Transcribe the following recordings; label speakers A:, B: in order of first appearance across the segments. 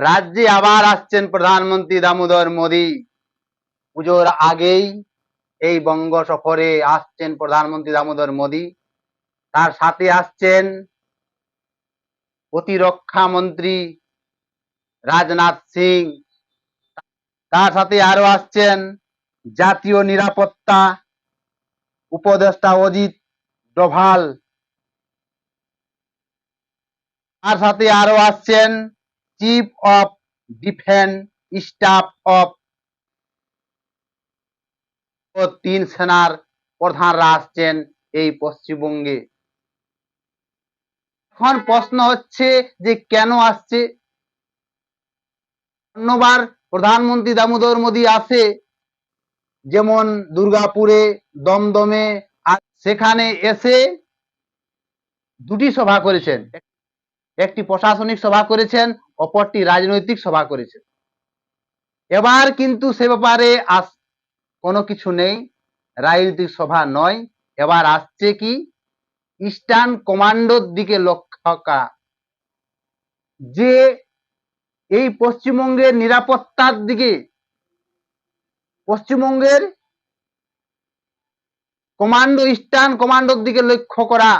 A: রাজ্যে আবার আসছেন প্রধানমন্ত্রী দামোদর মোদী। পুজোর আগেই এই বঙ্গ সফরে আসছেন প্রধানমন্ত্রী দামোদর মোদী। তার সাথে আসছেন প্রতিরক্ষা মন্ত্রী রাজনাথ সিং। তার সাথে আরও আসছেন জাতীয় নিরাপত্তা উপদেষ্টা অজিত ডোভাল। তার সাথে আরও আসছেন chief of defence staff of ও তিন সেনার প্রধানরা আসছেন এই পশ্চিমবঙ্গে। এখন প্রশ্ন হচ্ছে যে কেন আসছে? অন্যবার প্রধানমন্ত্রী দামোদর মোদী আসে, যেমন দুর্গাপুরে দমদমে সেখানে এসে দুটি সভা করেছেন। একটি প্রশাসনিক সভা করেছেন, অপরটি রাজনৈতিক সভা করেছেন। এবার কিন্তু সে ব্যাপারে আস কোনো কিছু নেই, রাজনৈতিক সভা নয়। এবার আসছে কি ইস্টার্ন কমান্ডোর দিকে লক্ষ্য করা যে এই পশ্চিমবঙ্গের নিরাপত্তার দিকে, পশ্চিমবঙ্গের কমান্ডো ইস্টার্ন কমান্ডোর দিকে লক্ষ্য করা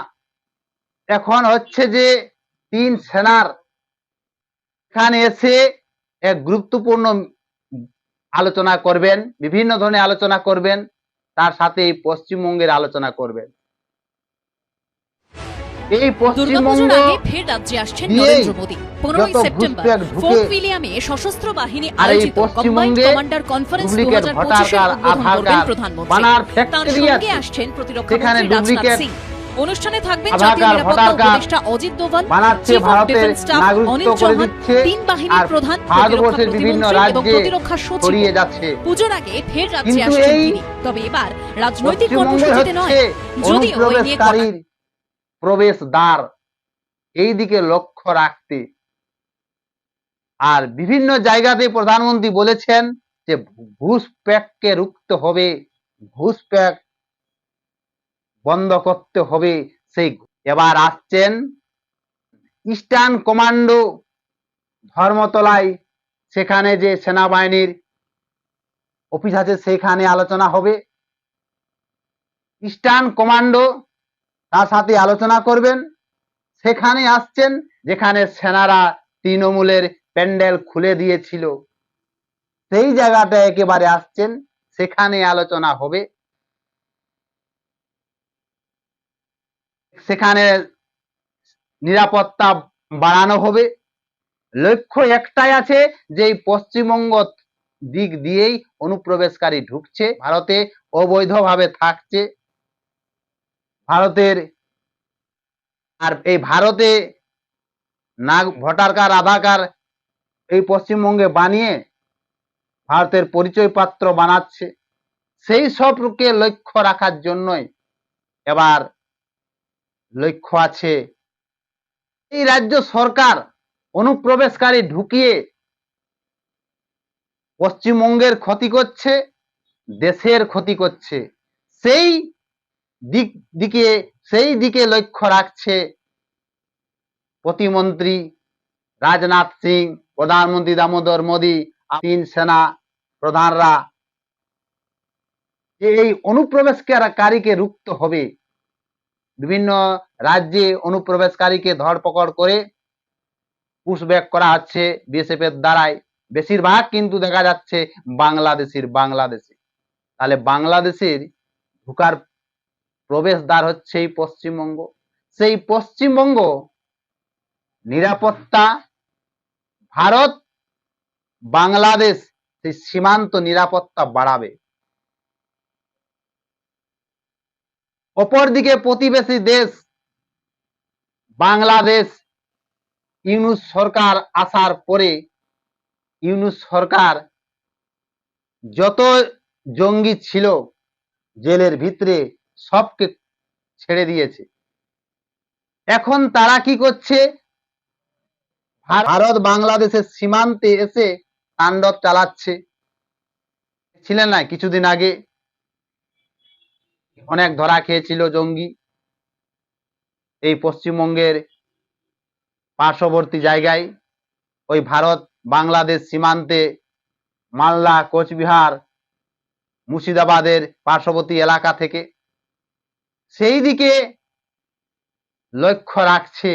A: এখন হচ্ছে যে তিন সেনার। এখানে এসে এক গুরুত্বপূর্ণ আলোচনা করবেন বিভিন্ন ধরনের আলোচনা করবেন তার সাথে এই পশ্চিমবঙ্গের আলোচনা করবেন। এই পশ্চিমবঙ্গ
B: ফের রাজ্যে আসছেন নরেন্দ্র মোদী। পনেরোই সেপ্টেম্বর ফোর্ট উইলিয়ামে সশস্ত্র বাহিনী আয়োজিত কম্বাইন্ড কমান্ডার কনফারেন্স দু হাজার
A: ভোটার
B: উদ্বোধন করবেন প্রধানমন্ত্রী। তার সঙ্গে আসছেন প্রতিরক্ষা মন্ত্রী রাজনাথ সিং। অনুষ্ঠানে থাকবেন জাতীয় নিরাপত্তা উপদেষ্টা Ajit Doval chief of defence staff Anil Chauhan তিন বাহিনীর প্রধান প্রতিরক্ষা প্রতিমন্ত্রী এবং প্রতিরক্ষা সচিব। পুজোর আগে ফের রাজ্যে আসছেন তিনি। তবে এবার রাজনৈতিক কর্মসূচিতে নয় যদিও ওই নিয়ে
A: প্রবেশ দ্বার এই দিকে লক্ষ্য রাখতে। আর বিভিন্ন জায়গাতে প্রধানমন্ত্রী বলেছেন যে ঘুষপ্যাককে রুখতে হবে। ঘুষপ্যাক বন্ধ করতে হবে। সেই এবার আসছেন ইস্টার্ন কমান্ডো ধর্মতলায়। সেখানে যে সেনাবাহিনীর অফিস আছে, সেখানে আলোচনা হবে। ইস্টার্ন কমান্ডো তার সাথে আলোচনা করবেন। সেখানে আসছেন, যেখানে সেনারা তৃণমূলের প্যান্ডেল খুলে দিয়েছিল। সেই জায়গাটা একেবারে আসছেন, সেখানে আলোচনা হবে। সেখানে নিরাপত্তা বাড়ানো হবে। লক্ষ্য একটাই আছে যে পশ্চিমবঙ্গ দিক দিয়েই অনুপ্রবেশকারী ঢুকছে। ভারতে অবৈধভাবে থাকছে। ভারতের আর এই ভারতে নাগ, ভোটার কার্ড, আধার কার্ড এই পশ্চিমবঙ্গে বানিয়ে ভারতের পরিচয় পাত্র বানাচ্ছে। সেই সবকে লক্ষ্য রাখার জন্যই এবার লক্ষ্য আছে। এই রাজ্য সরকার অনুপ্রবেশকারী ঢুকিয়ে পশ্চিমবঙ্গের ক্ষতি করছে, দেশের ক্ষতি করছে। সেই দিক দিকে, সেই দিকে লক্ষ্য রাখছে প্রতিমন্ত্রী রাজনাথ সিং, প্রধানমন্ত্রী দামোদর মোদী তিন সেনা প্রধানরা। এই অনুপ্রবেশকারীকে রুখতে হবে। বিভিন্ন রাজ্যে অনুপ্রবেশকারীকে ধরপকড় করে পুশব্যাক করা হচ্ছে বিএসএফ এর দ্বারাই। বেশিরভাগ কিন্তু দেখা যাচ্ছে বাংলাদেশের বাংলাদেশে। তাহলে বাংলাদেশের ঢুকার প্রবেশদ্বার হচ্ছে পশ্চিমবঙ্গ। সেই পশ্চিমবঙ্গ নিরাপত্তা, ভারত, বাংলাদেশ, সেই সীমান্ত নিরাপত্তা বাড়াবে। অপরদিকে প্রতিবেশী দেশ বাংলাদেশ, ইউনুস সরকার আসার পরে ইউনুস সরকার যত জঙ্গি ছিল জেলের ভিতরে সবকে ছেড়ে দিয়েছে। এখন তারা কি করছে? ভারত বাংলাদেশের সীমান্তে এসে তাণ্ডব চালাচ্ছে। ছিলেন না কিছুদিন আগে। অনেক ধরা খেয়েছিল জঙ্গি। এই পশ্চিমবঙ্গের পার্শ্ববর্তী জায়গায় ওই ভারত বাংলাদেশ সীমান্তে মালদা কোচবিহার মুর্শিদাবাদের পার্শ্ববর্তী এলাকা থেকে সেই দিকে লক্ষ্য রাখছে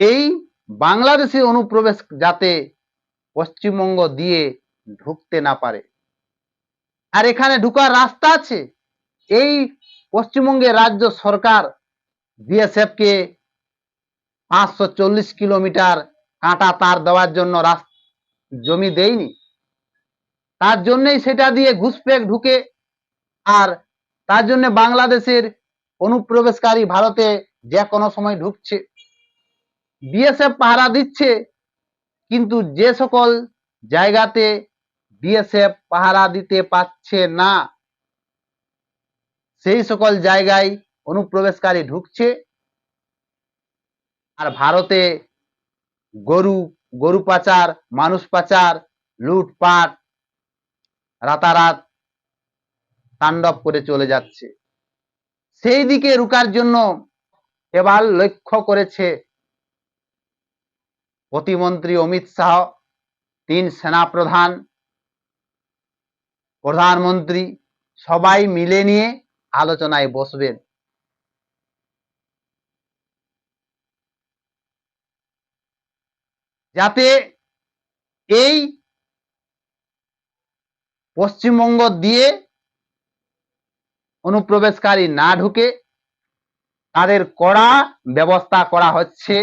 A: এই বাংলাদেশি অনুপ্রবেশ যাতে পশ্চিমবঙ্গ দিয়ে ঢুকতে না পারে। আর এখানে ঢুকার রাস্তা আছে। এই পশ্চিমবঙ্গের রাজ্য সরকার বিএসএফ কে পাঁচশো চল্লিশ কিলোমিটার কাঁটা তার দেওয়ার জন্য জমি দেয়নি। তার জন্যই সেটা দিয়ে ঘুষপেক ঢুকে আর তার জন্য বাংলাদেশের অনুপ্রবেশকারী ভারতে যে কোনো সময় ঢুকছে। বিএসএফ পাহারা দিচ্ছে, কিন্তু যে সকল জায়গাতে বিএসএফ পাহারা দিতে পারছে না। সেই সকল জায়গায় অনুপ্রবেশকারী ঢুকছে। আর ভারতে গরু গরু পাচার, মানুষ পাচার, লুটপাট, রাতারাত তাণ্ডব করে চলে যাচ্ছে। সেই দিকে রুকার জন্য এবার লক্ষ্য করেছে প্রতিমন্ত্রী অমিত শাহ, তিন সেনাপ্রধান প্রধানমন্ত্রী সবাই মিলে নিয়ে আলোচনায় বসবেন। যাতে এই পশ্চিমবঙ্গ দিয়ে অনুপ্রবেশকারী না ঢুকে তাদের কড়া ব্যবস্থা করা হচ্ছে।